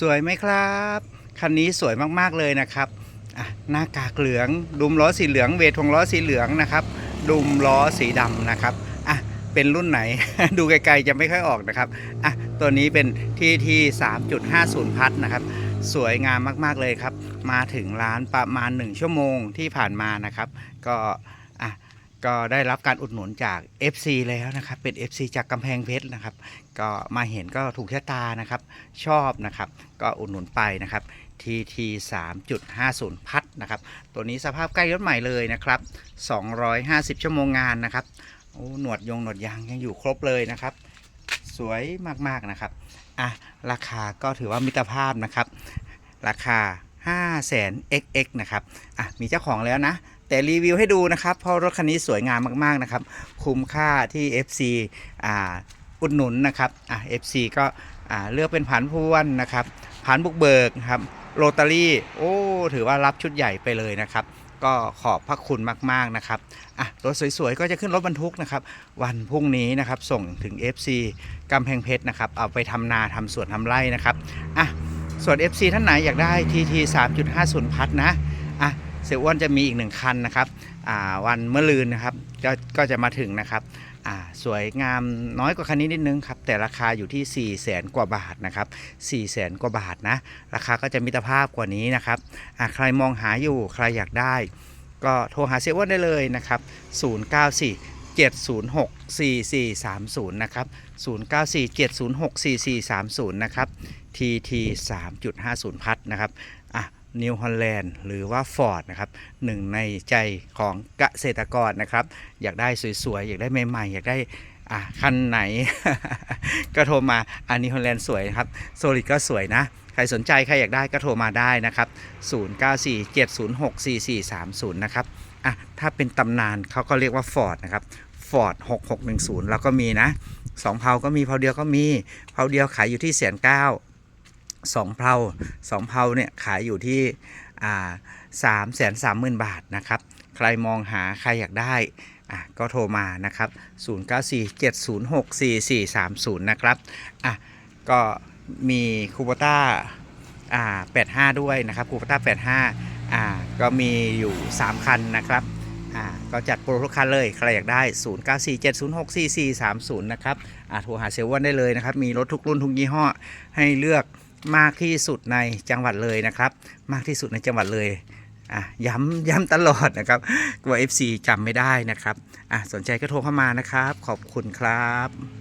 สวยไหมครับ คันนี้สวยมากๆเลยนะครับหน้ากากเหลือง ดุมล้อสีเหลือง เวทของล้อสีเหลืองนะครับ ดุมล้อสีดำนะครับอะเป็นรุ่นไหน ดูไกลๆจะไม่ค่อยออกนะครับอะตัวนี้เป็นที่ที่3.50 พัทนะครับ สวยงามมากๆเลยครับ มาถึงร้านประมาณ 1 ชั่วโมงที่ผ่านมานะครับ ก็ ก็ได้รับการอุดหนุนจาก FC แล้วนะครับ เป็น FC จากกำแพงเพชรนะครับ ก็มาเห็นก็ถูกชะตานะครับ ชอบนะครับ ก็อุดหนุนไปนะครับ TT 3.50 พัดนะครับ ตัวนี้สภาพใกล้รถใหม่เลยนะครับ 250 ชั่วโมงงานนะครับโอ้หนวดยงหนวดยางยังอยู่ครบเลยนะครับ สวยมากๆนะครับอะราคาก็ถือว่ามิตรภาพนะครับ ราคา5 0 0 0 0 XX นะครับอะมีเจ้าของแล้วนะ แต่รีวิวให้ดูนะครับ เพราะรถคันนี้สวยงามมากๆนะครับ คุ้มค่าที่ FC อ่าอุดหนุนนะครับอะ FC ก็อ่าเลือกเป็นผันพวนนะครับผันบุกเบิกครับโรตารี่โอ้ถือว่ารับชุดใหญ่ไปเลยนะครับ ก็ขอบพระคุณมากๆนะครับอะรถสวยๆ ก็จะขึ้นรถบรรทุกนะครับ วันพรุ่งนี้นะครับส่งถึง FC กำแพงเพชรนะครับ เอาไปทำนาทำสวนทำไร่นะครับอะส่วน FC ท่านไหนอยากได้ TT 3.50 พัดนะอะ เสียอ้วนจะมีอีกหนึ่งคันนะครับวันเมื่อลืนนะครับก็ก็จะมาถึงนะครับสวยงามน้อยกว่าคันนี้นิดนึงครับ แต่ราคาอยู่ที่4 0 0แสนกว่าบาทนะครับ4 0 0แสนกว่าบาทนะ ราคาก็จะมิตรภาพกว่านี้นะครับใครมองหาอยู่ใครอยากได้ ก็โทรหาเซเว่นได้เลยนะครับ094 706 4430 นะครับ 094 706 4430 นะครับ TT 3.50 พัดนะครับ นิวฮอลแลนด์หรือว่า Ford นะครับหนึ่งในใจของเกษตรกรนะครับ อยากได้สวยๆ อยากได้ใหม่ๆ อยากได้อะคันไหน ก็โทรมาอันนี้ฮอลแลนด์สวยนะครับโซลิดก็สวยนะ ใครสนใจ ใครอยากได้ก็โทรมาได้นะครับ 0947064430 นะครับอะถ้าเป็นตำนานเขาก็เรียกว่า Ford นะครับ Ford 6610 แล้วก็มีนะสองเพาก็มีเพาเดียวก็มีเพาเดียวขายอยู่ที่แสนเก้า สองเพาสองเพาเนี่ยขายอยู่ที่สามแสนสามหมื่นบาทนะครับ ใครมองหาใครอยากได้อะก็โทรมานะครับ 0947064430 นะครับอะก็มีคูโบต้าอ่า85 ด้วยนะครับคูโบต้า85อ่าก็มีอยู่ 3 คันนะครับอ่าก็จัดโปรทุกคันเลย ใครอยากได้ 0947064430 นะครับอ่าโทรหาเซเว่นได้เลยนะครับ มีรถทุกรุ่นทุกยี่ห้อให้เลือก มากที่สุดในจังหวัดเลยนะครับ มากที่สุดในจังหวัดเลยอะย้ำย้ำตลอดนะครับกลัว FC จำไม่ได้นะครับอะสนใจก็โทรเข้ามานะครับ ขอบคุณครับ